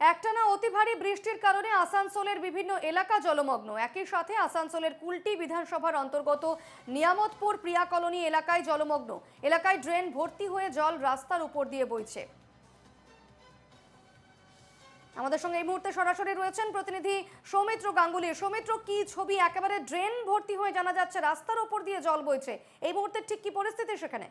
একটানা অতি ভারী বৃষ্টির কারণে আসানসোলের বিভিন্ন এলাকা জলমগ্ন। একই সাথে আসানসোলের কুলটি বিধানসভার অন্তর্গত নিয়ামতপুর প্রিয়া কলোনি এলাকায় জলমগ্ন। এলাকায় ড্রেন ভর্তি হয়ে জল রাস্তার উপর দিয়ে বইছে। আমাদের সঙ্গে এই মুহূর্তে সরাসরি রয়েছেন প্রতিনিধি সৌমিত্র গাঙ্গুলি। সৌমিত্র, কি ছবি? একেবারে ড্রেন ভর্তি হয়ে জানা যাচ্ছে রাস্তার উপর দিয়ে জল বইছে। এই মুহূর্তে ঠিক কি পরিস্থিতি সেখানে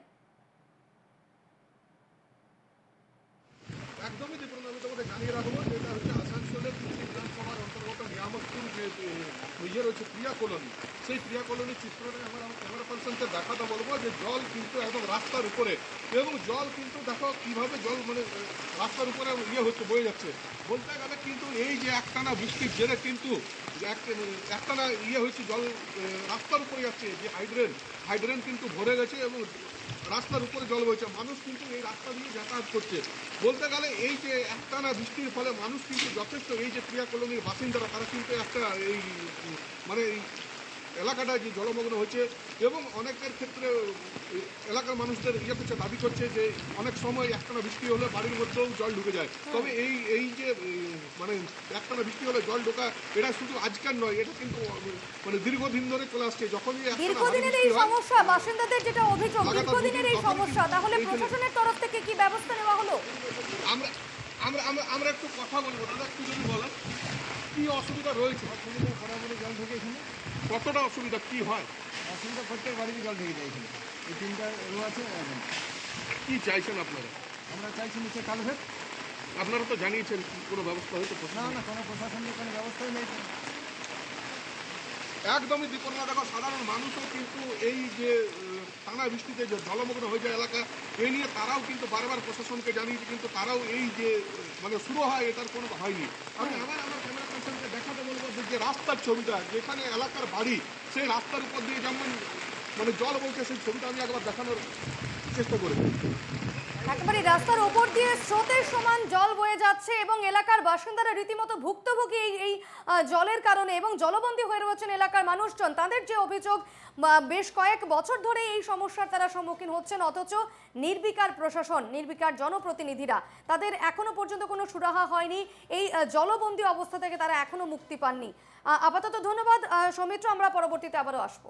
একদমই দীপন আমি তোমাকে জানিয়ে রাখব যেটা হচ্ছে আসানসোলের কৃষি বিধানসভার অন্তর্গত নিয়ামতপুর যে যে ইয়ে রয়েছে প্রিয়া কলোনি সেই প্রিয়া কলোনির চিত্রটা আমরা ক্যামেরা পার্সনকে দেখাতে বলব যে জল কিন্তু একদম রাস্তার উপরে। এবং জল কিন্তু দেখো কীভাবে জল মানে রাস্তার উপরে ইয়ে হচ্ছে, বয়ে যাচ্ছে। বলতে গেলে কিন্তু এই যে একটানা বৃষ্টির জেরে কিন্তু এক- একটানা ইয়ে হয়েছে, জল রাস্তার উপরে যাচ্ছে যে হাইড্রেন হাইড্রেন কিন্তু ভরে গেছে এবং রাস্তার উপরে জল বইছে। মানুষ কিন্তু এই রাস্তা দিয়ে যাতায়াত করছে। বলতে গেলে এই যে একটানা বৃষ্টির ফলে মানুষ কিন্তু যথেষ্ট এই যে ক্রিয়া কলোনির বাসিন্দারা, তারা কিন্তু একটা মানে এই এলাকাটা যে জলমগ্ন হয়েছে এবং অনেকের ক্ষেত্রে এলাকার মানুষদের ইয়ে করছে দাবি করছে যে অনেক সময় একটানা বৃষ্টি হলে বাড়ির মধ্যেও জল ঢুকে যায়। তবে এই এই যে মানে একটানা বৃষ্টি হলে জল ঢোকা এটা শুধু আজকাল নয় এটা কিন্তু মানে দীর্ঘদিন ধরে চলে আসছে। যখনই দীর্ঘদিনের এই সমস্যা বাসিন্দাদের যেটা অভিযোগ দীর্ঘদিনের এই সমস্যা তাহলে প্রশাসনের তরফ থেকে কি ব্যবস্থা নেওয়া হলো? আমরা আমরা আমরা আমরা একটু কথা বলব দাদা একটু যদি বলেন কি অসুবিধা রয়েছে? অসুবিধা বরাবরই জল ঢোকে এখানে কতটা অসুবিধা কি হয়? অসুবিধা প্রত্যেক বাড়িতে জল ঢেকে যায় এখানে। এই তিনটা রো আছে। কি চাইছেন আপনারা? আমরা চাইছি নিচে কালভেট আপনারা তো জানিয়েছেন কোনো ব্যবস্থা হয়েছে না প্রশাসন? না কোনো প্রশাসনের কোনো ব্যবস্থাই নেই। একদমই বিপন্ন। দেখো সাধারণ মানুষও কিন্তু এই যে টানা বৃষ্টিতে জলমগ্ন হয়ে যায় এলাকা, এ নিয়ে তারাও কিন্তু বারবার প্রশাসনকে জানিয়েছে, কিন্তু তারাও এই যে মানে শুরু হয়, এটার কোনো হয়নি। আমি আবার আমার ক্যামেরা পার্সনকে দেখাতে বলব যে রাস্তার ছবিটা, যেখানে এলাকার বাড়ি, সেই রাস্তার উপর দিয়ে যেমন মানে জল বলছে সেই ছবিটা আমি একবার দেখানোর চেষ্টা করেছি। একেবারে রাস্তার ওপর দিয়ে স্রোতের সমান জল যাচ্ছে এবং এলাকার বাসিন্দারা রীতিমতো ভুক্তভোগী এই এই জলের কারণে এবং জলবন্দী হয়ে রয়েছেন এলাকার মানুষজন। তাদের যে অভিযোগ বেশ কয়েক বছর ধরে এই সমস্যার তারা সম্মুখীন হচ্ছেন, অথচ নির্বিকার প্রশাসন, নির্বিকার জনপ্রতিনিধিরা তাদের এখনও পর্যন্ত কোনো সুরাহা হয়নি। এই জলবন্দী অবস্থা থেকে তারা এখনও মুক্তি পাননি। আপাতত ধন্যবাদ। সৌমিত্র, আমরা পরবর্তীতে আবারও আসব।